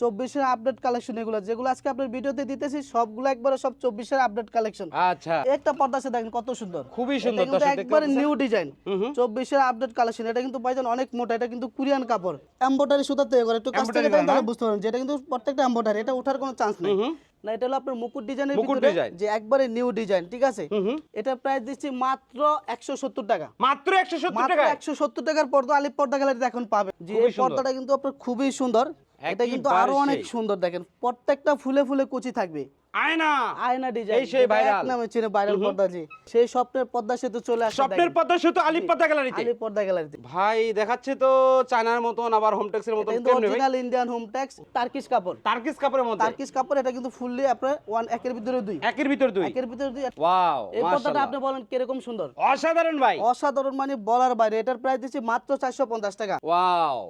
চব্বিশের update collection এগুলো যেগুলো আজকে আপনার ভিডিওতে দিতেছি সবগুলো একবারে সব চব্বিশের আপডেট কালেকশন আচ্ছা। একটা পর্দা আছে দেখেন কত সুন্দর। খুবই সুন্দর একবারে নিউ ডিজাইন। চব্বিশের আপডেট কালেকশন এটা কিন্তু অনেক মোটা এটা কিন্তু কোরিয়ান কাপড়। এম্বোটারি সুতা তৈরি করে একটু কাছ থেকে তাহলে বুঝতে পারবেন যেটা কিন্তু প্রত্যেকটা এম্বোটারি এটা ওঠার কোনো চান্স নেই। না এটা হলো আপনার মুকুট ডিজাইনের ভিতরে যে একবারে নিউ ডিজাইন ঠিক আছে। এটা প্রাইস দিচ্ছি মাত্র একশো সত্তর টাকা। মাত্র একশো সত্তর মাত্র টাকা একশো সত্তর টাকার পর্দা আলিপ পর্দা গ্যালারিতে এখন পাবে যে এই পর্দাটা কিন্তু আপনার খুবই সুন্দর। এটা কিন্তু আরও অনেক সুন্দর দেখেন প্রত্যেকটা ফুলে ফুলে কুচি থাকবে। আয়না! আয়না ডিজাইন এই সেই viral। নামে চিনে ভাইরাল পর্দা জি সেই স্বপ্নের পর্দা সেতু চলে আসে স্বপ্নের পদ্মা শুধু আলিপ পদ্মা গ্যালারিতে আলিপ পর্দা গ্যালারিতে ভাই দেখাচ্ছে তো চায়নার মতন আবার মতন কিন্তু ভাই? অরিজিনাল ইন্ডিয়ান হোম টার্কিশ কাপড়। কাপড়ের মধ্যে? টার্কিশ কাপড় এটা কিন্তু ফুললি আপনার ওয়ান একের ভিতরে দুই। একের ভিতর দুই? একের ভিতরে দুই। ওয়াও এই পর্দাটা আপনি বলেন কীরকম সুন্দর? অসাধারণ ভাই। অসাধারণ মানে বলার বাইরে। এটার প্রাইস দিচ্ছি মাত্র চারশো পঞ্চাশ টাকা। ওয়াও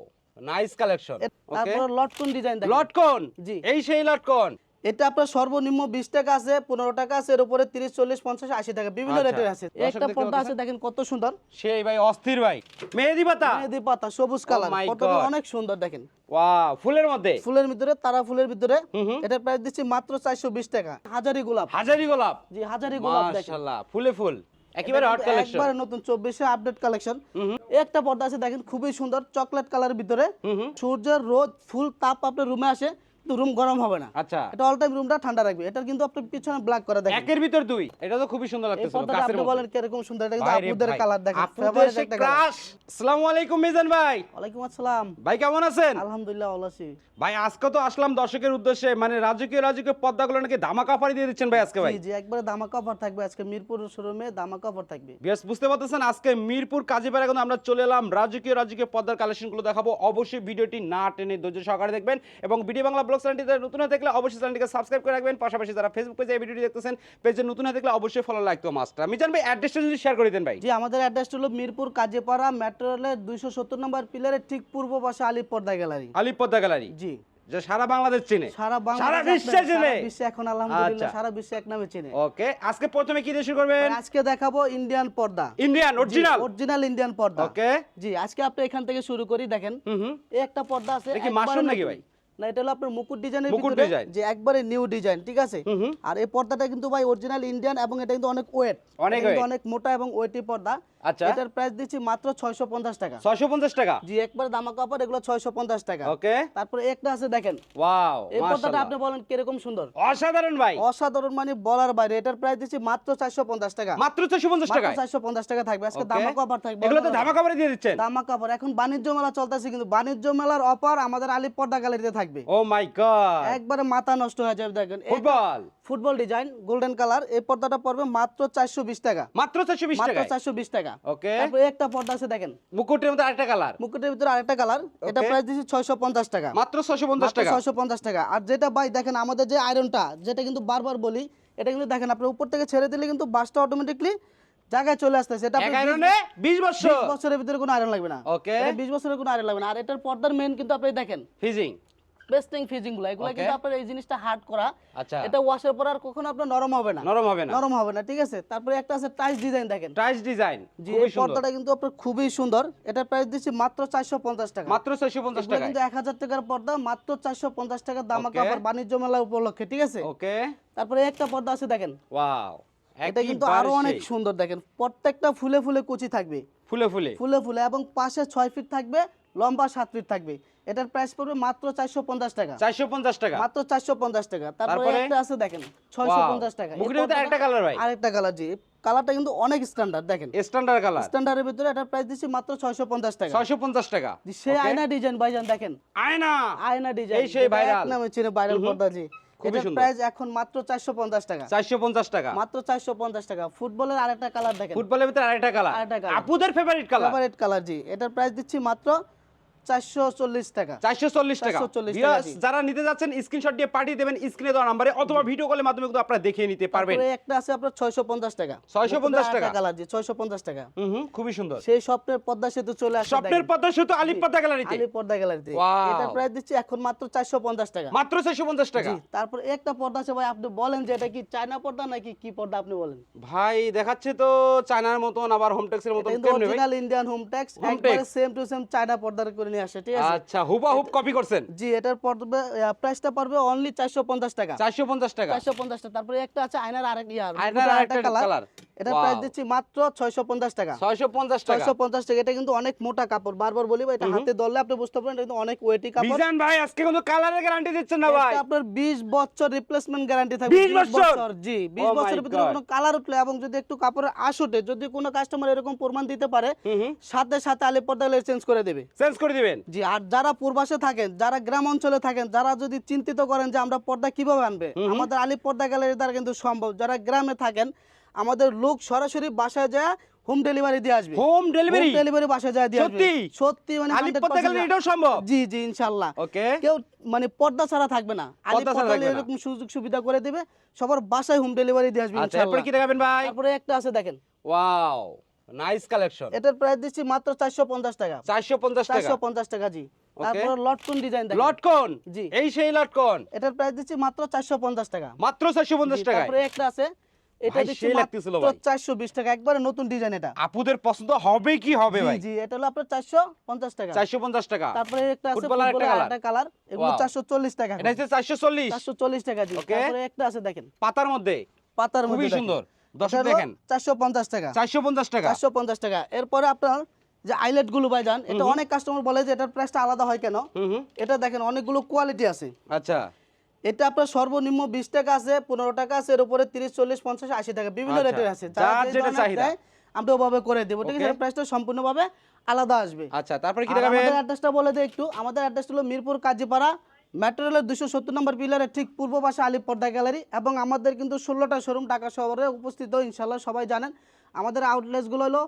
নাইস কালেকশন তারপর লটকন ডিজাইন লটকন? জি। এই সেই লটকন? এটা আপনার সর্বনিম্ন বিশ টাকা আছে পনেরো টাকা আছে এর উপরে তিরিশ চল্লিশ পঞ্চাশ আশি টাকা বিভিন্ন আচ্ছা। রেটের আছে। একটা পর্দা আছে দেখেন কত সুন্দর। সেই ভাই অস্থির ভাই। মেহেদি পাতা? মেহেদি পাতা সবুজ কালার পর্দাটা অনেক সুন্দর দেখেন। ওয়াও ফুলের মধ্যে? ফুলের ভিতরে তারা ফুলের ভিতরে। এটা প্রাইস দিচ্ছি মাত্র চারশো বিশ টাকা। হাজারি গোলাপ। হাজারি গোলাপ? জি হাজারি গোলাপ দেখেন। ফুলে ফুল। একেবারে হট কালেকশন একবারে নতুন চব্বিশে আপডেট কালেকশন একটা পর্দা আছে দেখেন খুবই সুন্দর চকলেট কালার ভিতরে। সূর্যের রোদ ফুল তাপ আপনার রুমে আসে। রুম গরম হবে না। আচ্ছা। এটা অল টাইম রুমটা ঠান্ডা রাখবে। এটার কিন্তু আপনার পিছনে ব্ল্যাক করে দেখেন। একের ভিতর দুই। এটা তো খুবই সুন্দর লাগতেছে কাছের আপনি বলেন কীরকম সুন্দর এটা কিন্তু আপুদের কালার দেখেন। favorite একটা। ক্রাশ আসসালামু আলাইকুম মিজান ভাই। ওয়ালাইকুম আসসালাম। ভাই কেমন আছেন? আলহামদুলিল্লাহ ভালো আছি। ভাই আজকে তো আসলাম দর্শকের উদ্দেশ্যে। মানে রাজকীয় রাজকীয় পদ্মাগুলো নাকি ধামাকা অফার দিয়ে দিচ্ছেন ভাই আজকে ভাই? জি জি একবারে দামাকা অফার থাকবে আজকে। মিরপুর শোরুমে দামাকা অফার থাকবে। বেশ বুঝতে পারতেছেন আজকে মিরপুর কাজীপাড়া কিন্তু আমরা চলে এলাম। রাজকীয় রাজকীয় পদ্মার কালেকশনগুলো দেখাবো। অবশ্যই ভিডিওটি না টেনে ধৈর্য সহকারে দেখবেন এবং ভিডিও বাংলা ব্লগ চ্যানেলটিতে নতুন হয়ে দেখলে অবশ্যই চ্যানেলটিকে সাবস্ক্রাইব করে রাখবেন। পাশাপাশি যারা ফেসবুক পেজে এই ভিডিওটি দেখতেছেন পেজে নতুন হয়ে দেখলে অবশ্যই ফলো লাইক তো মাস্টার আমি জানবে অ্যাড্রেসটা যদি শেয়ার করে দেন ভাই। জি আমাদের অ্যাড্রেস হলো মিরপুর কাজীপাড়া মেট্রো রেলের দুইশো সত্তর নম্বর পিলারের ঠিক পূর্ব পাশে আলিপ পর্দা গ্যালারি গ্যালারি জি। যে সারা বাংলাদেশ চিনে। সারা সারা বিশ্বে চেনে। বিশ্বে এখন আলহামদুলিল্লাহ আচ্ছা। সারা বিশ্বে এক নামে চেনে। ওকে আজকে প্রথমে কি দিয়ে শুরু করবেন? আজকে দেখাবো ইন্ডিয়ান পর্দা। ইন্ডিয়ান অরিজিনাল অরিজিনাল ইন্ডিয়ান পর্দা। ওকে। জি আজকে আপনি এখান থেকে শুরু করি দেখেন। হুম এই একটা পর্দা আছে একবারে মাশরুম নাকি ভাই? না এটা হলো আপনার মুকুট ডিজাইনের মুকুট ভিতরে ডিজাইন। যে একবারে নিউ ডিজাইন ঠিক আছে। আর এই পর্দাটা কিন্তু ভাই অরিজিনাল ইন্ডিয়ান এবং এটা কিন্তু অনেক ওয়েট অনেক। অনেক মোটা এবং ওয়েটি পর্দা আচ্ছা। এটার প্রাইস দিচ্ছি মাত্র 650 টাকা। ছয়শো পঞ্চাশ টাকা? জি একবারে দামা কাপড় এগুলো 650 টাকা। ওকে। তারপরে একটা আছে দেখেন। ওয়াও এই পর্দাটা আপনি বলেন কীরকম সুন্দর? অসাধারণ ভাই। অসাধারণ মানে বলার বাইরে। এটার প্রাইস দিচ্ছি মাত্র 450 টাকা। মাত্র ছয়শো পঞ্চাশ মাত্র টাকা 450 টাকা থাকবে। আজকে. দামা কাপড় থাকবে। এগুলো তো ধামাকা করে দিয়ে দিচ্ছেন? দামা কাপড় এখন বাণিজ্য মেলা চলতেছে কিন্তু বাণিজ্য মেলার অফার আমাদের আলী পর্দা গ্যালারিতে থাকবে। ও মাই গড একবারে মাথা নষ্ট হয়ে যাবে দেখেন। Football football design golden colour এই পর্দাটা পড়বে মাত্র 420 টাকা। মাত্র ছয়শো বিশ মাত্র টাকা 420 টাকা। ওকে তারপরে একটা পর্দা আছে দেখেন। মুকুটের মধ্যে আরেকটা কালার। মুকুটের ভিতরে আরেকটা কালার। এটা প্রাইস দিচ্ছি 650 টাকা। মাত্র ছয়শো পঞ্চাশ মাত্র টাকা। 650 টাকা। আর যেটা ভাই দেখেন আমাদের যে আয়রনটা যেটা কিন্তু বারবার বলি এটা কিন্তু দেখেন আপনি উপর থেকে ছেড়ে দিলে কিন্তু বাসটা অটোমেটিকলি জায়গায় চলে আসতেছে। এটা আয়রনে বিশ বছর। 20 বছরের ভিতরে কোনো আয়রন লাগবে না. এটা 20 বছরের কোনো আয়রন লাগবে না। আর এটার পর্দার মেন কিন্তু আপনি দেখেন। ফিজিং পেস্টিং ফিজিংগুলো এগুলো কিন্তু আপনার এই জিনিসটা হার্ড করা। আচ্ছা। এটা ওয়াশের পর আর কখনো আপনার নরম হবে না। নরম হবে না। নরম হবে না ঠিক আছে? তারপরে একটা আছে টাইস ডিজাইন দেখেন। টাইস ডিজাইন জি এই পর্দাটা কিন্তু আপনার খুবই সুন্দর। এটার প্রাইস দিচ্ছি মাত্র 450 টাকা। মাত্র ছয়শো পঞ্চাশ এগুলো টাকা কিন্তু 1000 টাকার পর্দা মাত্র 450 টাকা দামা Okay. কাপড় বাণিজ্য মেলা উপলক্ষে ঠিক আছে? ওকে তারপরে একটা পর্দা আছে দেখেন। ওয়াও এটা কিন্তু আরও অনেক সুন্দর দেখেন। প্রত্যেকটা ফুলে ফুলে কুচি থাকবে। ফুলে ফুলে। ফুলে ফুলে এবং পাশে 6 ফিট থাকবে লম্বা 7 ফিট থাকবে। এটার প্রাইস পড়বে মাত্র 450 টাকা। চারশো পঞ্চাশ টাকা? মাত্র 450 টাকা। তারপরে? একটা আছে দেখেন 650 টাকা। মুখের ভিতরে আরেকটা কালার ভাই। আরেকটা কালার জি। কালারটা কিন্তু অনেক স্ট্যান্ডার্ড দেখেন। স্ট্যান্ডার্ড কালার স্ট্যান্ডার্ডের ভিতরে এটার প্রাইস দিচ্ছি মাত্র 650 টাকা। ছয়শো পঞ্চাশ টাকা। জি, সেই আয়না ডিজাইন ভাইজান দেখেন। আয়না? আয়না ডিজাইন এই সেই viral। নামে চিনে ভাইরাল পর্দা জি। এটার প্রাইস এখন মাত্র 450 টাকা। চারশো পঞ্চাশ টাকা। মাত্র 450 টাকা। ফুটবলের আরেকটা কালার দেখেন। ফুটবলের ভিতরে আরেকটা কালার আপুদের ফেভারিট কালার ফেভারিট কালার জি। এটার প্রাইস দিচ্ছি মাত্র 440 টাকা। চারশো চল্লিশ টাকা। 440 টাকা, যারা নিতে যাচ্ছেন স্ক্রিনশট দিয়ে পাঠিয়ে দেবেন স্ক্রিনে দেওয়া নাম্বারে অথবা ভিডিও কলের মাধ্যমে কিন্তু আপনারা দেখিয়ে নিতে পারবেন। একটা আছে আপনার 650 টাকা। 650 টাকা। কালার জি 650 টাকা। হুম হুম খুবই সুন্দর। সেই স্বপ্নের পদ্মা সেতু চলে আসে স্বপ্নের পদ্মা শুধু আলিপ পদ্মা গ্যালারিতে আলি পর্দা গ্যালারিতে Wow. এটার দিচ্ছি এখন মাত্র 450 টাকা। মাত্র ছয়শো পঞ্চাশ টাকা। তারপর একটা পর্দা আছে ভাই আপনি বলেন যে এটা কি চায়না পর্দা নাকি কি পর্দা আপনি বলেন? ভাই দেখাচ্ছে তো চায়নার মতন আবার হোমটেক্সের মতন কেমনে ভাই? Original Indian home Tex Home একবারে সেম টু সেম চায়না পর্দার করে নিয়ে আসে ঠিক আছে? আচ্ছা হুবাহুব কপি করছেন? জি এটার পড়বে প্রাইসটা পড়বে অনলি চারশো পঞ্চাশ টাকা। চারশো পঞ্চাশ টাকা। চারশো পঞ্চাশ টাকা। তারপরে একটা আছে আয়নার আরেক ইয়ার আয়নার আরেকটা কালার এটার প্রাইস দিচ্ছি মাত্র ছয়শো পঞ্চাশ টাকা। ছয়শো পঞ্চাশ টাকা। ছয়শো পঞ্চাশ টাকা এটা কিন্তু অনেক মোটা কাপড়। বারবার বলি ভাই, এটা হাতে ধরলে আপনি বুঝতে পারবেন এটা কিন্তু অনেক ওয়েটি কাপড়। মিজান ভাই আজকে কোনো কালারের গ্যারান্টি দিচ্ছেন না ভাই। এটা আপনার 20 বছর রিপ্লেসমেন্ট গ্যারান্টি থাকবে 20 বছর? জি Oh 20 বছরের ভিতরে কোনো কালার উঠলে এবং যদি একটু কাপড়ের আসোটে যদি কোনো কাস্টমার এরকম প্রমাণ দিতে পারে সাথে সাথে আলি পর্দা চেঞ্জ করে দেবে। চেঞ্জ করে দিবেন? জি আর যারা পূর্বাসে থাকেন যারা গ্রাম অঞ্চলে থাকেন যারা যদি চিন্তিত করেন যে আমরা পর্দা কীভাবে আনবে আমাদের আলি পর্দা গ্যালারি দ্বারা কিন্তু সম্ভব। যারা গ্রামে থাকেন আমাদের লোক সরাসরি বাসায় যায় হোম ডেলিভারি দিয়ে আসবে। হোম ডেলিভারি ডেলিভারি বাসায় যায় দিয়ে আসবে। সত্যি? সত্যি মানে আলিপ 100% পর্দা গ্যালারি এটাও সম্ভব? জি জি ইনশাআল্লাহ ওকে কেউ মানে পর্দা ছাড়া থাকবে না। আলি পর্দা ছাড়া পর্দা থাকবে না। এরকম সুযোগ সুবিধা করে দিবে সবার বাসায় হোম ডেলিভারি দিয়ে আসবে আচ্ছা এরপর কি দেখাবেন ভাই? তারপরে একটা আছে দেখেন। ওয়াও নাইস কালেকশন এটার প্রাইস দিচ্ছি মাত্র চারশো পঞ্চাশ টাকা। চারশো পঞ্চাশ টাকা? চারশো পঞ্চাশ টাকা জি। তারপরে লটকন ডিজাইন দেখেন। লটকন? জি। এই সেই লটকন? এটার প্রাইস দিচ্ছি মাত্র চারশো পঞ্চাশ টাকা। মাত্র চারশো পঞ্চাশ জি, তারপরে একটা আছে এটা দিচ্ছি লাগতেছিল মাত্র ভাই। চারশো বিশ টাকা একবারে নতুন ডিজাইন এটা। আপুদের পছন্দ হবে কি হবে ভাই? জি এটা হলো আপনার চারশো পঞ্চাশ টাকা। চারশো পঞ্চাশ টাকা। তারপরে একটা আছে ফুটবলার একটা। কালার এগুলো Wow. চারশো চল্লিশ টাকা। এটা হচ্ছে চারশো চল্লিশ। চারশো চল্লিশ টাকা জি তারপরে একটা আছে দেখেন। পাতার মধ্যে। পাতার খুবই মধ্যে সুন্দর। দর্শক দেখেন। চারশো পঞ্চাশ টাকা। চারশো পঞ্চাশ টাকা। চারশো পঞ্চাশ টাকা। এরপরে আপনার যে আইলেটগুলো ভাই যান এটা অনেক কাস্টমার বলে যে এটার প্রাইসটা আলাদা হয় কেন? এটা দেখেন অনেকগুলো কোয়ালিটি আছে। আচ্ছা। এটা আপনার সর্বনিম্ন বিশ টাকা আছে পনেরো টাকা আছে এর উপরে তিরিশ চল্লিশ পঞ্চাশ আশি টাকা বিভিন্ন আচ্ছা, রেটের আছে। আমরা ওভাবে করে দেবো। ঠিক আছে. প্রাইসটা সম্পূর্ণভাবে আলাদা আসবে। আচ্ছা তারপরে কি দেখাবেন? আমাদের অ্যাড্রেসটা বলে দিই একটু। আমাদের অ্যাড্রেস হলো মিরপুর কাজীপাড়া মেট্রো রেলের দুশো সত্তর নম্বর পিলারের ঠিক পূর্ব পাশে আলিপ পর্দা গ্যালারি এবং আমাদের কিন্তু ষোলোটা শোরুম ঢাকা শহরে উপস্থিত ইনশাল্লাহ সবাই জানেন। আমাদের আউটলেটসগুলো হলো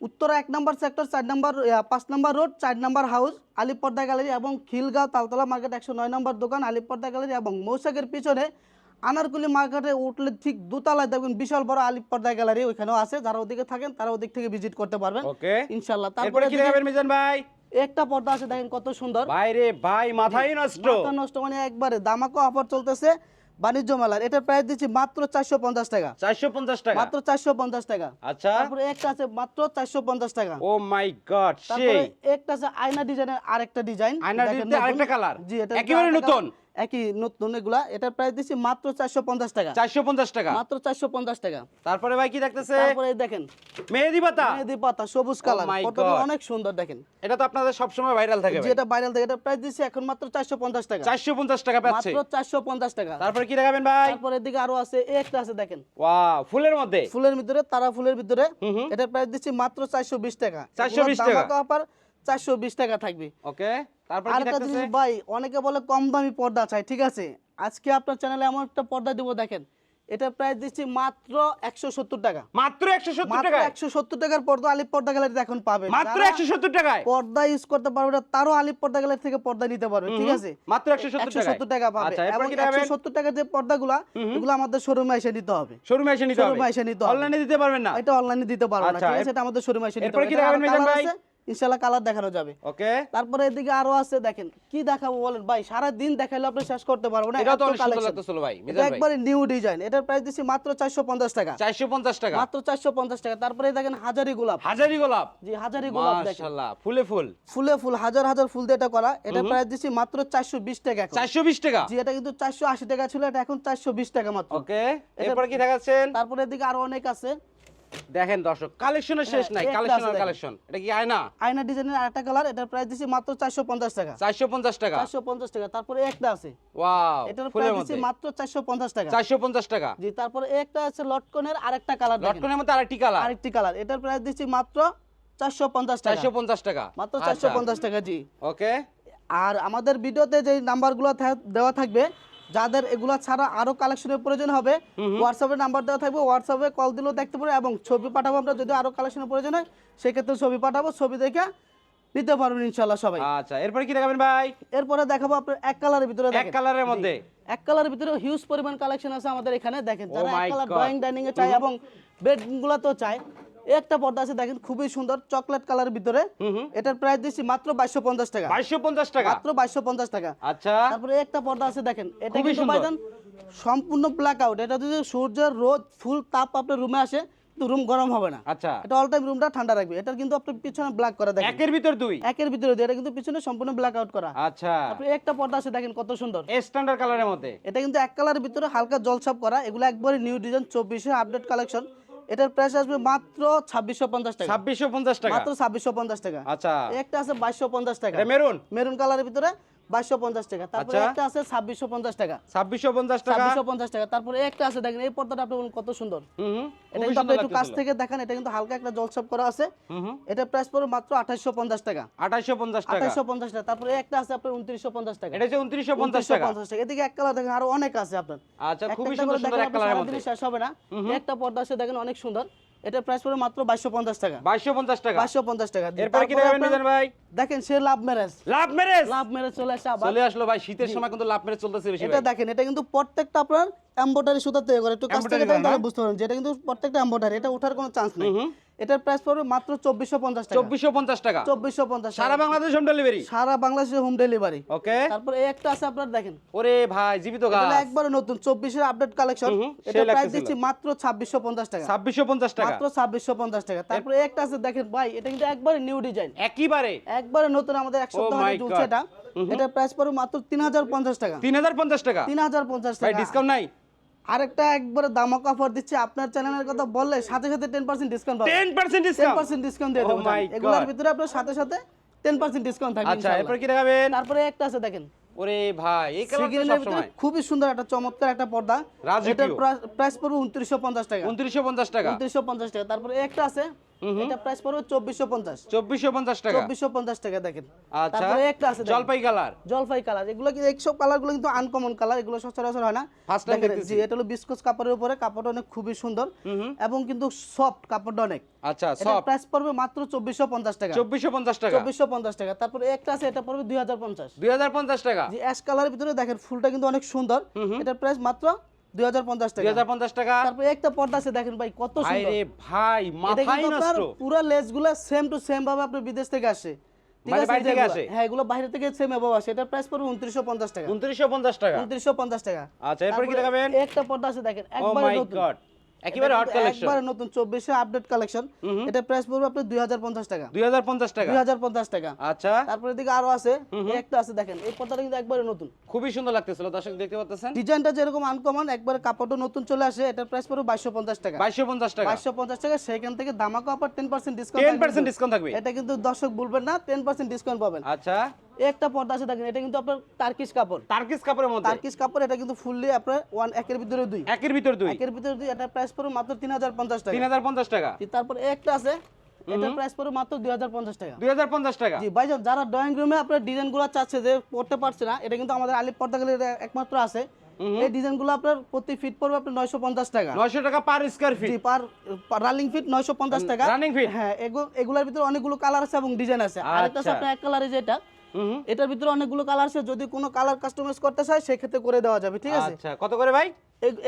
উত্তরা এক নম্বর সেক্টর চার নম্বর পাঁচ নম্বর রোড চার নম্বর হাউস আলিপ পর্দা গ্যালারি এবং খিলগাঁও তালতলা মার্কেট একশো নয় নম্বর দোকান আলিপ পর্দা গ্যালারি এবং মৌসাকের পিছনে আনারকুলি মার্কেটে উঠলে ঠিক দোতলায় দেখবেন বিশাল বড় আলিপ পর্দা গ্যালারি ওইখানেও আছে। যারা ওদিকে থাকেন তারা ওদিক থেকে ভিজিট করতে পারবেন। ওকে। ইনশাল্লাহ তারপরে কি দেখাবেন মিজান ভাই? একটা পর্দা আছে দেখেন কত সুন্দর। ভাই রে ভাই মাথাই নষ্ট। মাথা নষ্ট মানে একবারে দামাকো অফার চলতেছে। বাণিজ্য মেলার। এটার প্রাইস দিচ্ছি মাত্র চারশো পঞ্চাশ টাকা। চারশো পঞ্চাশ টাকা? মাত্র চারশো পঞ্চাশ টাকা। আচ্ছা। তারপরে একটা আছে মাত্র চারশো পঞ্চাশ টাকা। ও মাই গড তারপরে একটা আছে আয়না ডিজাইনের আরেকটা ডিজাইন। আয়না ডিজাইনের আরেকটা কালার জি এটা একেবারে নতুন? একই নতুন এগুলা এটার প্রাইস দিচ্ছি মাত্র চারশো পঞ্চাশ টাকা। চারশো পঞ্চাশ টাকা? মাত্র চারশো পঞ্চাশ টাকা। তারপরে ভাই কি দেখতেছে? তারপরে দেখেন। মেহেদি পাতা? মেহেদি পাতা সবুজ কালার। my অনেক সুন্দর দেখেন। এটা তো আপনাদের সবসময় ভাইরাল থাকে যেটা ভাইরাল থাকে এটা প্রাইস দিচ্ছি এখন মাত্র চারশো পঞ্চাশ টাকা। চারশো পঞ্চাশ টাকা পাচ্ছে। মাত্র চারশো পঞ্চাশ টাকা। তারপরে কি দেখাবেন ভাই? তারপরে দিকে আরও আছে একটা আছে দেখেন। ওয়াও ফুলের মধ্যে? ফুলের ভিতরে তারা ফুলের ভিতরে। এটা প্রাইস দিচ্ছি মাত্র চারশো বিশ টাকা। 420 টাকা। চারশো বিশ টাকা থাকবে। ওকে তারপর জিনিস ভাই অনেকে বলে কম দামি পর্দা চাই ঠিক আছে? আজকে আপনার চ্যানেলে এমন একটা পর্দা দিব দেখেন। এটা প্রাইস দিচ্ছি মাত্র একশো সত্তর টাকা। মাত্র একশো সত্তর একশো সত্তর টাকার পর্দা আলিপ পর্দা গ্যালারিতে এখন মাত্র একশো সত্তর টাকায়? পর্দা ইউজ করতে পারবে না তারও আলিপ পর্দা গ্যালারি থেকে পর্দা নিতে পারবে ঠিক আছে? মাত্র 170 একশো? সত্তর টাকা পাবে। আচ্ছা, এবং? একশো সত্তর টাকার যে পর্দাগুলা এগুলো আমাদের শোরুমে এসে নিতে হবে। শোরুমে এসে নিতে হবে? শোরুমে এসে নিতে হবে। অনলাইনে দিতে পারবেন না? এটা অনলাইনে দিতে পারব না আচ্ছা, ঠিক আছে? এটা আমাদের শোরুমে এসে নিতে হবে। এটা ইনশাআল্লাহ কালার দেখানো যাবে। ওকে। তারপরে এদিকে আরও আছে দেখেন কি দেখাবো বলেন? ভাই সারা দিন দেখাইলে আপনি শেষ করতে পারব না এটাও তো অনেক সুন্দর। লাগতেছিল ভাই এটা একবারে নিউ ডিজাইন এটার প্রাইস দিচ্ছি মাত্র চারশো পঞ্চাশ টাকা। চারশো পঞ্চাশ টাকা। মাত্র চারশো পঞ্চাশ টাকা। তারপরে দেখেন হাজারি গোলাপ। হাজারি গোলাপ। জি হাজারি গোলাপ দেখেন। মাশাআল্লাহ ফুলে ফুল। ফুলে ফুল হাজার হাজার ফুল দিয়ে এটা করা। এটা প্রাইস দিচ্ছি মাত্র চারশো বিশ টাকা এখন। চারশো বিশ টাকা। জি এটা কিন্তু চারশো আশি টাকা ছিল এটা এখন চারশো বিশ টাকা মাত্র। ওকে এরপরে কি দেখাচ্ছেন? তারপরে এদিকে আরও অনেক আছে। দেখেন দর্শক কালেকশনের শেষ নাই হ্যাঁ, কালেকশন আছে কালেকশন। এটা কি আয়না? আয়না ডিজাইনের আরেকটা কালার এটার প্রাইস দিচ্ছি মাত্র চারশো পঞ্চাশ টাকা। চারশো পঞ্চাশ টাকা? চারশো পঞ্চাশ টাকা তারপরে একটা আছে। ওয়াও এটার প্রাইস দিচ্ছি মাত্র চারশো পঞ্চাশ টাকা। চারশো পঞ্চাশ টাকা? জি তারপরে একটা আছে লটকনের আরেকটা কালার লটকনের মধ্যে আরেকটি কালার আরেকটি কালার এটার প্রাইস দিচ্ছি মাত্র চারশো পঞ্চাশ টাকা। চারশো পঞ্চাশ টাকা। মাত্র আচ্ছা। চারশো পঞ্চাশ টাকা জি। ওকে আর আমাদের ভিডিওতে যে নাম্বারগুলো দেওয়া থাকবে যাদের এগুলা ছাড়া আরও কালেকশনের প্রয়োজন হবে হোয়াটসঅ্যাপে নাম্বার দেওয়া থাকবে হোয়াটসঅ্যাপে কল দিলেও দেখতে পারে এবং ছবি পাঠাবো আমরা যদি আরও কালেকশনের প্রয়োজন হয় সেক্ষেত্রে ছবি পাঠাবো ছবি দেখে নিতে পারবেন ইনশাল্লাহ সবাই। আচ্ছা এরপরে কি দেখাবেন ভাই? এরপরে দেখাবো আপনার এক কালারের ভিতরে এক। কালারের মধ্যে? এক কালারের ভিতরে হিউজ পরিমাণ কালেকশন আছে আমাদের এখানে দেখেন যারা Oh এক কালার ড্রয়িং ডাইনিং এ চাই এবং বেডগুলো তো চায় একটা পর্দা আছে দেখেন খুবই সুন্দর চকলেট কালারের ভিতরে। এটার প্রাইস দিচ্ছি মাত্র বাইশশো পঞ্চাশ টাকা। বাইশশো পঞ্চাশ টাকা? মাত্র বাইশশো পঞ্চাশ টাকা। আচ্ছা। তারপরে একটা পর্দা আছে দেখেন এটা কিন্তু। ভাইজান সম্পূর্ণ ব্ল্যাক আউট এটা যদি সূর্যের রোদ ফুল তাপ আপনার রুমে আসে রুম গরম হবে না। আচ্ছা। এটা অল টাইম রুমটা ঠান্ডা রাখবে। এটা কিন্তু আপনার পিছনে ব্ল্যাক করা দেখেন। একের ভিতর দুই? একের ভিতরে দিয়ে এটা কিন্তু পিছনে সম্পূর্ণ ব্ল্যাক আউট করা। আচ্ছা। আপনি একটা পর্দা আছে দেখেন কত সুন্দর। স্ট্যান্ডার্ড কালারের মধ্যে? এটা কিন্তু এক কালারের ভিতরে হালকা জলছাপ করা এগুলো একবারে নিউ ডিজাইন চব্বিশে আপডেট কালেকশন এটার প্রাইস আসবে মাত্র ছাব্বিশশো পঞ্চাশ টাকা। ছাব্বিশশো পঞ্চাশ টাকা? মাত্র ছাব্বিশশো পঞ্চাশ টাকা। আচ্ছা। একটা আছে বাইশশো পঞ্চাশ টাকা। এটা মেরুন? মেরুন কালারের ভিতরে বাইশশো পঞ্চাশ টাকা। তারপরে আচ্ছা। একটা আছে ছাব্বিশশো পঞ্চাশ টাকা। ছাব্বিশশো পঞ্চাশ টাকা? ছাব্বিশশো পঞ্চাশ টাকা। তারপরে একটা আছে দেখেন এই পর্দাটা আপনি কত সুন্দর। হুম হুম, এটা কিন্তু আপনি একটু কাছ থেকে দেখেন এটা কিন্তু হালকা একটা জলছাপ করা আছে। হুম হুম। এটা প্রাইস পড়বে মাত্র আঠাশশো পঞ্চাশ টাকা। পঞ্চাশ টাকা। আঠাশশো পঞ্চাশ টাকা। তারপরে একটা আছে আপনার উনত্রিশশো পঞ্চাশ টাকা। এটা হচ্ছে উনত্রিশশো পঞ্চাশ 2950 টাকা টাকা। এদিকে এক কালার দেখেন আরও অনেক আছে আপনার। আচ্ছা খুবই সুন্দর এক শেষ হবে না। একটা পর্দা আছে দেখেন অনেক সুন্দর। এটা প্রাইস পড়বে মাত্র বাইশশো পঞ্চাশ টাকা। বাইশশো পঞ্চাশ টাকা। বাইশশো পঞ্চাশ টাকা। এরপর কি তারপরে দেখাবেন ভাই? দেখেন সে love marriage love marriage love marriage চলে আসে আবার। চলে আসলো ভাই শীতের সময় কিন্তু লাভ ম্যারেজ চলতেছে বেশি এটা দেখেন এটা কিন্তু প্রত্যেকটা আপনার এমব্রয়ডারি সুতা তৈরি করে। একটু কাছ থেকে তাহলে বুঝতে পারবেন যেটা কিন্তু প্রত্যেকটা এমব্রয়ডারি এটা ওঠার কোনো চান্স নেই। এটার প্রাইস পড়বে মাত্র চব্বিশশো পঞ্চাশ টাকা। চব্বিশশো পঞ্চাশ টাকা। চব্বিশশো পঞ্চাশ সারা বাংলাদেশ হোম ডেলিভারি সারা বাংলাদেশে হোম ডেলিভারি ওকে তারপরে এই একটা আছে আপনার দেখেন। ওরে ভাই জীবিত এটা গাছ। একবারে নতুন চব্বিশের আপডেট কালেকশন এটা প্রাইস দিচ্ছি মাত্র ছাব্বিশশো পঞ্চাশ টাকা। ছাব্বিশশো পঞ্চাশ টাকা। মাত্র ছাব্বিশশো পঞ্চাশ টাকা। তারপরে এই একটা আছে দেখেন ভাই এটা কিন্তু একবারে নিউ ডিজাইন একইবারে একবারে নতুন আমাদের এক সপ্তাহ Oh my আগে এটা। এটার প্রাইস পড়বে মাত্র তিন হাজার পঞ্চাশ টাকা। তিন হাজার পঞ্চাশ টাকা? তিন হাজার পঞ্চাশ ভাই টাকা। ডিসকাউন্ট নাই? আরেকটা একবারে দামক অফার দিচ্ছে। আপনার চ্যানেলের কথা বললে সাথে সাথে টেন পার্সেন্ট ডিসকাউন্ট পাবেন। Ten percent discount percent discount দিয়ে দেব। দেবো এগুলোর ভিতরে আপনার সাথে সাথে টেন পার্সেন্ট ডিসকাউন্ট থাকবে আচ্ছা এরপর কি দেখাবেন? তারপরে একটা আছে দেখেন। ওরে ভাই এই কালারটা সবসময়। খুবই সুন্দর একটা চমৎকার একটা পর্দা। এটা এটার প্রাইস পড়বে উনত্রিশশো পঞ্চাশ টাকা। উনত্রিশশো পঞ্চাশ টাকা। উনত্রিশশো পঞ্চাশ টাকা। তারপরে একটা আছে এটা প্রাইস পড়বে চব্বিশশো পঞ্চাশ। চব্বিশশো পঞ্চাশ টাকা। চব্বিশশো পঞ্চাশ টাকা দেখেন। আচ্ছা। তারপরে একটা আছে জলপাই কালার। জলপাই কালার। এগুলো কি কালারগুলো কিন্তু আনকমন কালার এগুলো সচরাচর হয় না। Time দেখেন, দেখতেছি। এটা হলো বিস্কস কাপড়ের উপরে কাপড়টা অনেক খুবই সুন্দর। এবং কিন্তু সফট কাপড়টা অনেক। আচ্ছা এটা প্রাইস পড়বে মাত্র চব্বিশশো পঞ্চাশ টাকা। চব্বিশশো পঞ্চাশ টাকা। চব্বিশশো পঞ্চাশ টাকা। তারপরে একটা আছে এটা পড়বে দুই হাজার পঞ্চাশ। দুই হাজার পঞ্চাশ টাকা। যে অ্যাশ কালারের ভিতরে দেখেন ফুলটা কিন্তু অনেক সুন্দর। এটার প্রাইস মাত্র দুই হাজার পঞ্চাশ দুই টাকা হাজার পঞ্চাশ টাকা। তারপরে একটা পর্দা আছে দেখেন ভাই কত সুন্দর। রে ভাই মাথাই নষ্ট। পুরো লেসগুলো সেম টু সেম ভাবে আপনার বিদেশ থেকে আসে। মানে আসে? হ্যাঁ এগুলো বাইরে থেকে সেম এভাবে আসে। এটা প্রাইস পড়বে উনত্রিশশো পঞ্চাশ টাকা। উনত্রিশশো পঞ্চাশ টাকা। উনত্রিশশো পঞ্চাশ টাকা। আচ্ছা এরপর কি দেখাবেন? একটা পর্দা আছে দেখেন ও একবারে নতুন। একেবারে এটা হট কালেকশন একবারে নতুন চব্বিশে আপডেট কালেকশন এটা প্রাইস পড়বে আপনার হাজার পঞ্চাশ টাকা। দুই হাজার পঞ্চাশ টাকা? দুই হাজার পঞ্চাশ টাকা। আচ্ছা। তারপরে দিকে আরও আছে। একটা আছে দেখেন এই পর্দাটা কিন্তু একবারে নতুন। খুবই সুন্দর লাগতেছিল দর্শক দেখতে পাচ্ছেন? ডিজাইনটা যেরকম আনকমন একবারে কাপড়টা নতুন চলে আসে এটার প্রাইস পড়বে বাইশশো পঞ্চাশ টাকা। বাইশশো পঞ্চাশ টাকা। বাইশশো পঞ্চাশ টাকা সেখান থেকে দামাকা offer ten percent ten discount percent discount থাকবে? এটা কিন্তু দর্শক বলবেন না টেন পার্সেন্ট ডিসকাউন্ট পাবেন। আচ্ছা। একটা পর্দা আছে দেখেন এটা কিন্তু আপনার টার্কিশ কাপড় টার্কিস কাপড়ের মধ্যে? টার্কিশ কাপড় এটা কিন্তু ফুললি আপনার ওয়ান একের ভিতরে দুই। একের ভিতর দুই? একের ভিতরে দুই এটা প্রাইস পড়বে মাত্র তিন হাজার পঞ্চাশ টাকা। তিন হাজার পঞ্চাশ টাকা? জি, তারপর একটা আছে এটার প্রাইস পড়বে মাত্র দুই হাজার পঞ্চাশ টাকা। দুই হাজার পঞ্চাশ টাকা? জি ভাইজান যারা ড্রয়িং রুমে আপনার ডিজাইনগুলো চাচ্ছে যে পড়তে পারছে না এটা কিন্তু আমাদের আলিপ পর্দা গেলে একমাত্র আছে। এই ডিজাইনগুলো আপনার প্রতি ফিট পড়বে আপনার নয়শো পঞ্চাশ টাকা। নয়শো টাকা পার স্কোয়ার ফিট জি পার রানিং ফিট নয়শো পঞ্চাশ টাকা। রানিং ফিট হ্যাঁ এগু- এগুলোর ভিতরে অনেকগুলো কালার আছে এবং ডিজাইন আছে। আরেকটা আছে আচ্ছা। আপনার এক কালারে যেটা এটার ভিতরে অনেকগুলো কালার আছে যদি কোনো কালার কাস্টমাইজ করতে চায় সেক্ষেত্রে করে দেওয়া যাবে ঠিক আছে? আচ্ছা কত করে ভাই?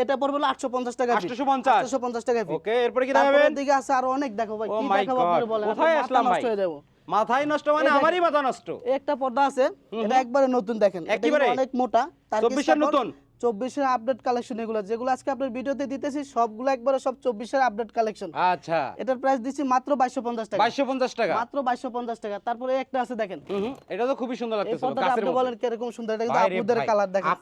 এটা পড়বে হলো আটশো পঞ্চাশ টাকা 850 850 টাকা ওকে এরপরে কি দেখাবেন? এর দিকে আছে আরও অনেক দেখো ভাই কি দেখাবো আপনি বলেন কোথায় আসলাম ভাই? নষ্ট হয়ে যাব। মাথায় নষ্ট মানে আমারই মাথা নষ্ট। একটা পর্দা আছে এটা একবারে নতুন দেখেন এটা একেবারে? অনেক মোটা তার 24 এর নতুন? চব্বিশের আপডেট কালেকশন এগুলো যেগুলো আজকে আপনার ভিডিওতে দিতেছি সবগুলো একবারে সব চব্বিশের আপডেট কালেকশন আচ্ছা। এটার প্রাইস দিচ্ছি মাত্র বাইশো পঞ্চাশ টাকা। বাইশশো পঞ্চাশ টাকা? মাত্র বাইশো পঞ্চাশ টাকা। তারপরে একটা আছে দেখেন। এটা তো খুবই সুন্দর লাগছে আপনি বলেন কীরকম সুন্দর এটা আপুদের কালার দেখেন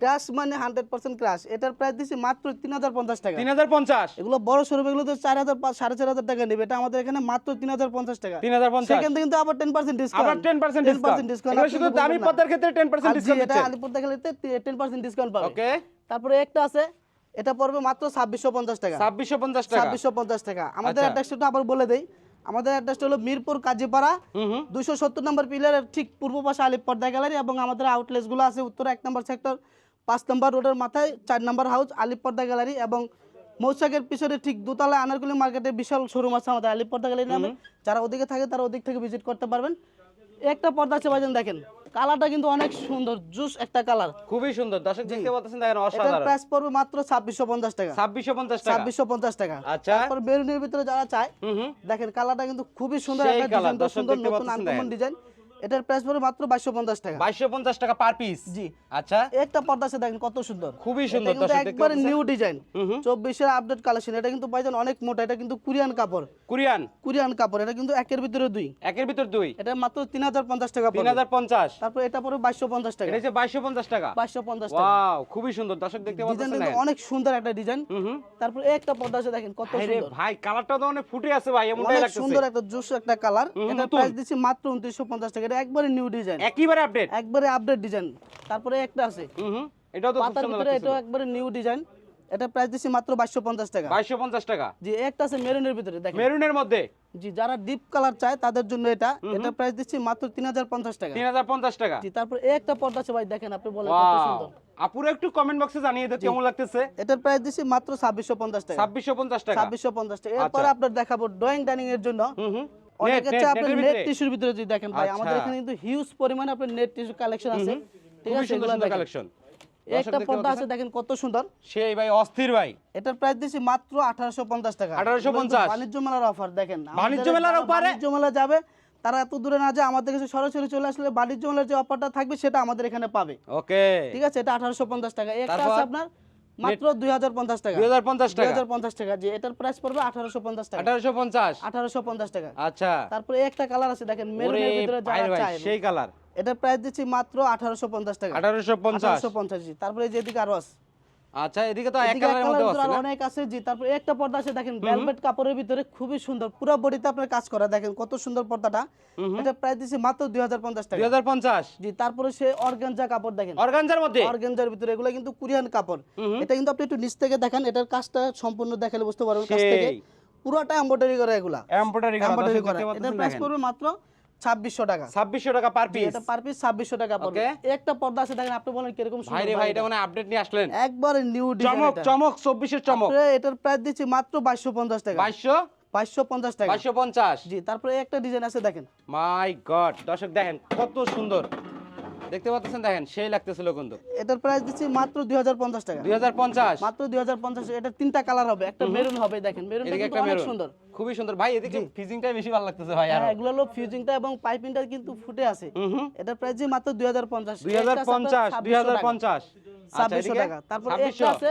ক্রাশ মানে হান্ড্রেড পার্সেন্ট ক্রাশ। এটার প্রাইস দিচ্ছি মাত্র তিন হাজার পঞ্চাশ টাকা। তিন হাজার পঞ্চাশ? এগুলো বড় শোরুম এগুলো তো চার হাজার সাড়ে চার হাজার টাকা নেবে। এটা আমাদের এখানে মাত্র তিন হাজার পঞ্চাশ টাকা। তিন হাজার পঞ্চাশ? সেখান থেকে কিন্তু আবার টেন পার্সেন্ট আবার ডিসকাউন্ট টেন পার্সেন্ট ডিসকাউন্ট শুধু দামি ক্ষেত্রে টেন পার্সেন্ট ডিসকাউন্ট এটা টেন পার্সেন্ট ডিসকাউন্ট পাবে। ওকে। তারপরে একটা আছে এটা পড়বে মাত্র ছাব্বিশশো পঞ্চাশ টাকা। ছাব্বিশশো পঞ্চাশ টাকা। ছাব্বিশশো পঞ্চাশ টাকা। আমাদের আচ্ছা। অ্যাড্রেসটা আবার বলে দেই। আমাদের অ্যাড্রেসটা হলো মিরপুর কাজীপাড়া দুশো সত্তর নম্বর পিলারের ঠিক পূর্ব পাশে আলিপ পর্দা গ্যালারি এবং আমাদের আউটলেটসগুলো আছে উত্তর এক নম্বর সেক্টর পাঁচ নম্বর রোডের মাথায় চার নম্বর হাউস আলিপ পর্দা গ্যালারি এবং মৌসাকের পিছনে ঠিক দুতলা আনারকুলি মার্কেটে বিশাল শোরুম আছে আমাদের আলিপ পর্দা গ্যালারি নামে যারা ওদিকে থাকে তারা ওদিক থেকে ভিজিট করতে পারবেন। একটা পর্দা আছে ভাইজান দেখেন কালারটা কিন্তু অনেক সুন্দর জুস একটা কালার খুবই সুন্দর দর্শক দেখতে পাচ্ছেন দেখেন অসাধারণ। প্রাইস পড়বে মাত্র ছাব্বিশশো পঞ্চাশ টাকা। ছাব্বিশশো পঞ্চাশ টাকা। ছাব্বিশশো পঞ্চাশ টাকা। আচ্ছা। তারপর বেরুনের ভিতরে যারা চায় দেখেন কালারটা কিন্তু খুবই সুন্দর একটা ডিজাইন সুন্দর নতুন আনকমন ডিজাইন এটার প্রাইস পড়বে মাত্র বাইশশো পঞ্চাশ টাকা। বাইশশো পঞ্চাশ টাকা পার পিস জি। আচ্ছা। একটা পর্দা আছে দেখেন কত সুন্দর। খুবই সুন্দর কিন্তু একবারে নিউ ডিজাইন হুম হুম। চব্বিশের আপডেট কালেকশন এটা কিন্তু পাইছেন অনেক মোটা এটা কিন্তু কোরিয়ান কাপড়। কোরিয়ান? কোরিয়ান কাপড় এটা কিন্তু একের ভিতরে দুই। একের ভিতর দুই? এটা মাত্র তিন হাজার পঞ্চাশ টাকা পড়বে। হাজার পঞ্চাশ? তারপর এটা পড়বে বাইশশো পঞ্চাশ টাকা। এটা বাইশশো পঞ্চাশ টাকা? বাইশশো পঞ্চাশ টাকা। ওয়াও খুবই সুন্দর দর্শক দেখতে পাচ্ছেন কিন্তু অনেক সুন্দর একটা ডিজাইন তারপর একটা পর্দা আছে দেখেন কত সুন্দর। ভাই কালারটা তো অনেক ফুটে আছে ভাই এমনটাই লাগতেছে। সুন্দর একটা জোস একটা কালার এটা প্রাইস দিচ্ছি মাত্র উনত্রিশশো পঞ্চাশ টাকা। এটা একবারে নিউ ডিজাইন একইবারে আপডেট একবারে আপডেট ডিজাইন তারপরে একটা আছে। হুম হুম এটাও তো পাতার ভিতরে এটাও একবারে নিউ ডিজাইন এটা প্রাইস মাত্র বাইশশো পঞ্চাশ টাকা। বাইশশো পঞ্চাশ টাকা। জি একটা আছে মেরুনের ভিতরে দেখেন। মেরুনের মধ্যে? জি যারা ডিপ কালার চায় তাদের জন্য এটা। এটা প্রাইস দিচ্ছি মাত্র টাকা। তিন হাজার পঞ্চাশ টাকা। জি তারপর এই একটা পর্দা আছে ভাই দেখেন আপনি বলেন কত সুন্দর। আপুরা একটু কমেন্ট বক্সে জানিয়ে দাও কেমন লাগতেছে? এটার প্রাইস দিচ্ছি মাত্র ছাব্বিশশো পঞ্চাশ টাকা। ছাব্বিশশো পঞ্চাশ টাকা। ছাব্বিশশো পঞ্চাশ টাকা। এরপরে আচ্ছা। আপনার দেখাবো ড্রয়িং ডাইনিং এর জন্য। অনেকে চায় নেট? টিস্যুর ভিতরে। যদি দেখেন ভাই আমাদের আচ্ছা। এখানে কিন্তু হিউজ পরিমাণে আপনার নেট টিস্যু কালেকশন আছে। ঠিক আছে এগুলো কালেকশন একটা পর্দা আছে দেখেন কত সুন্দর। সেই ভাই অস্থির ভাই। এটার প্রাইস দিচ্ছি মাত্র আঠারোশো পঞ্চাশ টাকা। 1850 বাণিজ্য মেলার অফার দেখেন। বাণিজ্য মেলার অফারে? বাণিজ্য মেলা যাবে তারা এত দূরে না যায় আমাদের কাছে সরাসরি চলে আসলে বাণিজ্য মেলার যে অফারটা থাকবে সেটা আমাদের এখানে পাবে। ওকে ঠিক আছে এটা আঠারোশো পঞ্চাশ টাকা। একটা আছে আপনার মাত্র দুই হাজার পঞ্চাশ টাকা। দুই হাজার পঞ্চাশ দুই টাকা হাজার পঞ্চাশ টাকা যে এটার প্রাইস পড়বে আঠারোশো পঞ্চাশ টাকা। আঠারোশো পঞ্চাশ? আঠারোশো পঞ্চাশ টাকা। আচ্ছা। তারপরে একটা কালার আছে দেখেন মেরুনের ভিতরে যা চাই সেই কালার এটার প্রাইস দিচ্ছি মাত্র আঠারোশো পঞ্চাশ টাকা। আঠারোশো পঞ্চাশ। আঠারোশো পঞ্চাশ জি। তারপরে এই যে দিকে আরও আছে। আচ্ছা এদিকে তো এক কালারের মধ্যে আছে ভিতরে না? আরও অনেক আছে জি তারপরে একটা পর্দা আছে দেখেন ভেলভেট কাপড়ের ভিতরে খুবই সুন্দর পুরো বডিতে আপনার কাজ করা দেখেন কত সুন্দর পর্দাটা। এটা প্রাইস দিচ্ছি মাত্র দুই হাজার পঞ্চাশ টাকা। দুই হাজার পঞ্চাশ? জি তারপরে সে অর্গানজা কাপড় দেখেন। অর্গানজার মধ্যে? অর্গানজার ভিতরে এগুলো কিন্তু কোরিয়ান কাপড়। এটা কিন্তু আপনি একটু নিচ থেকে দেখেন এটার কাজটা সম্পূর্ণ দেখালে বুঝতে পারবেন কাছ থেকে। সেই। পুরোটা এমব্রয়ডারি করা এগুলা। এমব্রয়ডারি করা এমব্রয়ডারি দর্শক করা। দেখতে এটার প্রাইস পড়বে মাত্র ছাব্বিশশো টাকা। ছাব্বিশশো টাকা পার পিস এটা পার পিস ছাব্বিশশো টাকা পড়বে। একটা পর্দা আছে দেখেন আপনি বলেন কীরকম ভাই রে ভাই ভাই এটা মানে আপডেট নিয়ে আসলেন। একবারে নিউ চমক চমক চব্বিশের চমক। এটার প্রাইস দিচ্ছি মাত্র বাইশশো পঞ্চাশ টাকা। বাইশশো? বাইশশো পঞ্চাশ টাকা। বাইশশো পঞ্চাশ। জি তারপরে একটা ডিজাইন আছে দেখেন। মাই গড দর্শক দেখেন কত সুন্দর। দেখতে পাচ্ছেন দেখেন সেই লাগতেছিল কিন্তু। এটার প্রাইস দিচ্ছি মাত্র দুই হাজার পঞ্চাশ টাকা। দুই হাজার পঞ্চাশ? মাত্র দুই হাজার পঞ্চাশ এটা তিনটা কালার হবে একটা মেরুন হবে দেখেন মেরুনটা কিন্তু অনেক সুন্দর। খুবই সুন্দর। ভাই এদিকে ফিজিংটাই বেশি ভালো লাগতেছে ভাই আর। হ্যাঁ এগুলো হলো ফিজিংটা এবং পাইপিংটা কিন্তু ফুটে আছে। এটার প্রাইস যে মাত্র দুই হাজার পঞ্চাশ। দুই হাজার পঞ্চাশ দুই হাজার পঞ্চাশ। আচ্ছা, ছাব্বিশশো টাকা। তারপর একটা আছে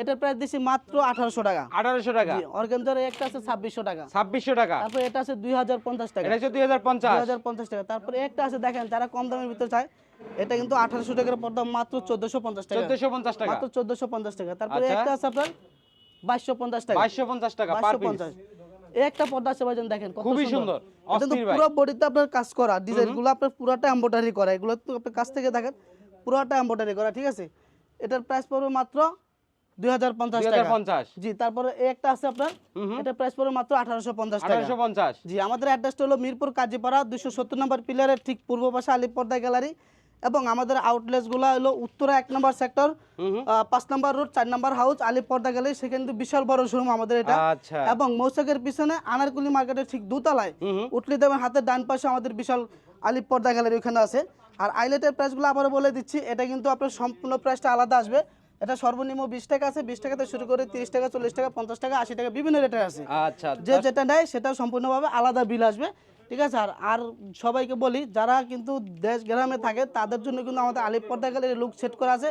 এটার প্রাইস দিচ্ছি মাত্র আঠারোশো টাকা। আঠারোশো টাকা। অর্গানজার একটা আছে ছাব্বিশশো টাকা। ছাব্বিশশো টাকা। তারপর এটা আছে দুই হাজার পঞ্চাশ টাকা। এটা দুই হাজার পঞ্চাশ। টাকা। তারপরে একটা আছে দেখেন যারা কম দামের ভিতরে চায় এটা কিন্তু আঠারোশো টাকার পর্দা মাত্র চোদ্দশো পঞ্চাশ টাকা। চোদ্দশো পঞ্চাশ টাকা। মাত্র চোদ্দশো পঞ্চাশ টাকা। তারপরে আচ্ছা। একটা আছে আপনার বাইশশো পঞ্চাশ টাকা। বাইশশো পঞ্চাশ টাকা পার পিস একটা পর্দা আছে ভাইজান দেখেন কত খুবই সুন্দর, অস্থির ভাই। পুরো বডিতে আপনার কাজ করা। ডিজাইনগুলো আপনার পুরোটা এমব্রয়ডারি করা। এগুলো তো আপনার কাছ থেকে দেখেন পুরোটা এমব্রয়ডারি করা ঠিক আছে? এটার প্রাইস পড়বে মাত্র জি তারপরে একটা আছে আপনার এটা প্রাইস পড়বে মাত্র আঠারোশো পঞ্চাশ আঠারোশো পঞ্চাশ। জি আমাদের অ্যাড্রেসটা হলো মিরপুর কাজীপাড়া দুশো সত্তর নম্বর পিলারের ঠিক পূর্ব পাশে আলিপর্দা গ্যালারি এবং আমাদের আউটলেটসগুলো হলো উত্তরা এক নম্বর সেক্টর পাঁচ নম্বর রোড চার নম্বর হাউস আলিপর্দা গ্যালারি সেখানে বিশাল বড় শোরুম আমাদের এটা। আচ্ছা। এবং মৌসাকের পিছনে আনারকুলি মার্কেটের ঠিক দুতলায় উঠলি দেবেন হাতের ডান পাশে আমাদের বিশাল আলিপ পর্দা গ্যালারি ওখানে আছে। আর আইলেটের প্রাইসগুলো আবারও বলে দিচ্ছি এটা কিন্তু আপনার সম্পূর্ণ প্রাইসটা আলাদা আসবে। এটা সর্বনিম্ন বিশ টাকা আছে বিশ টাকা থেকে শুরু করে তিরিশ টাকা চল্লিশ টাকা পঞ্চাশ টাকা আশি টাকা বিভিন্ন রেটের আছে। আচ্ছা যে যেটা নেয় সেটা সম্পূর্ণভাবে আলাদা বিল আসবে ঠিক আছে? আর আর সবাইকে বলি যারা কিন্তু দেশ গ্রামে থাকে তাদের জন্য কিন্তু আমাদের আলিপ পর্দা গ্যালারি লুক সেট করা আছে।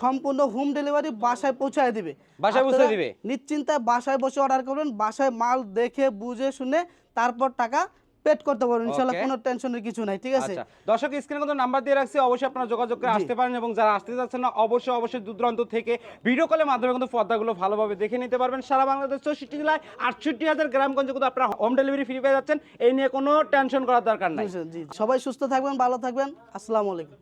সম্পূর্ণ হোম ডেলিভারি বাসায় পৌঁছায় দিবে। বাসায় পৌঁছে দিবে? নিশ্চিন্তায় বাসায় বসে অর্ডার করবেন বাসায় মাল দেখে বুঝে শুনে তারপর টাকা পেড করতে পারবেন ইনশাআল্লাহ কোনো টেনশনের কিছু নাই ঠিক আছে? আচ্ছা দর্শক স্ক্রিনে কিন্তু নাম্বার দিয়ে রাখছি অবশ্যই আপনারা যোগাযোগ করে আসতে পারেন এবং যারা আসতে যাচ্ছেন না অবশ্যই অবশ্যই দূর দূরান্ত থেকে ভিডিও কলের মাধ্যমে কিন্তু পর্দাগুলো ভালোভাবে দেখে নিতে পারবেন। সারা বাংলাদেশ চৌষট্টি জেলায় আটষট্টি হাজার গ্রামগঞ্জে কিন্তু আপনারা হোম ডেলিভারি ফ্রি পেয়ে যাচ্ছেন। এই নিয়ে কোনো টেনশন করার দরকার নাই। সবাই সুস্থ থাকবেন ভালো থাকবেন। আসসালামু আলাইকুম।